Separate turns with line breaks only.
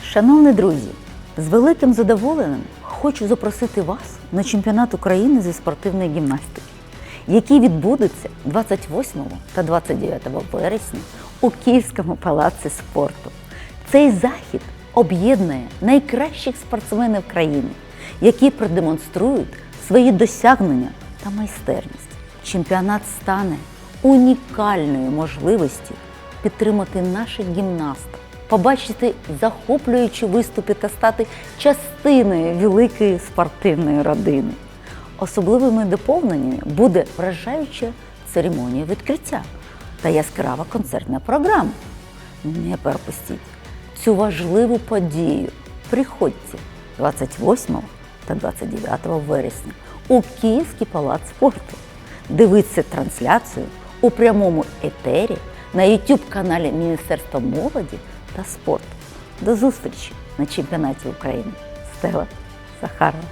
Шановні друзі, з великим задоволенням хочу запросити вас на чемпіонат України зі спортивної гімнастики, який відбудеться 28 та 29 вересня у Київському палаці спорту. Цей захід об'єднує найкращих спортсменів країни, які продемонструють свої досягнення та майстерність. Чемпіонат стане унікальною можливістю підтримати наших гімнастів, побачити захоплюючі виступи та стати частиною великої спортивної родини. Особливими доповненнями буде вражаюча церемонія відкриття та яскрава концертна програма. Не пропустіть цю важливу подію. Приходьте 28 та 29 вересня у Київський палац спорту. Дивіться трансляцію у прямому етері на YouTube каналі Міністерства молоді та спорту. До зустрічі на чемпіонаті України. Стела Захарова.